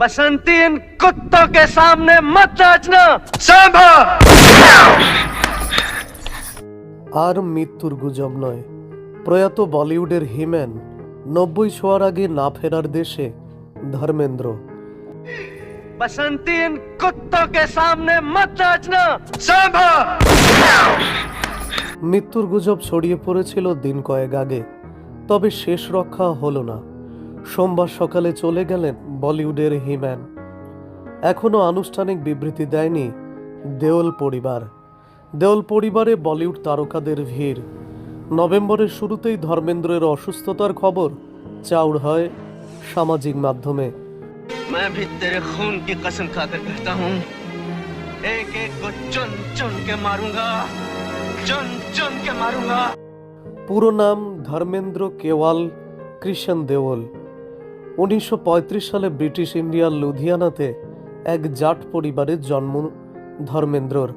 बसंती इन कुत्तों के सामने मत नाचना আর মৃত্যুর গুজব নয় প্রয়াত বলিউডের হিম্যান নব্বই ছোঁয়ার আগে না ফেরার দেশে ধর্মেন্দ্র बसंती इन कुत्तों के सामने मत नाचना মৃত্যুর গুজব ছড়িয়ে পড়েছিল দিন কয়েক আগে তবে শেষ রক্ষা হলো না সোমবার সকালে চলে গেলেন বলিউডের হিম্যান। এখনও আনুষ্ঠানিক বিবৃতি দেয়নি দেওল পরিবার। দেওল পরিবারে বলিউড তারকাদের ভিড়। নভেম্বরের শুরুতেই ধর্মেন্দ্রের অসুস্থতার খবর চাউর হয় সামাজিক মাধ্যমে। পুরো নাম ধর্মেন্দ্র কেওয়াল কৃষ্ণ দেওল উনিশশো পঁয়ত্রিশ সালে ব্রিটিশ ইন্ডিয়ার লুধিয়ানাতে এক জাট পরিবারের জন্ম ধর্মেন্দ্রর।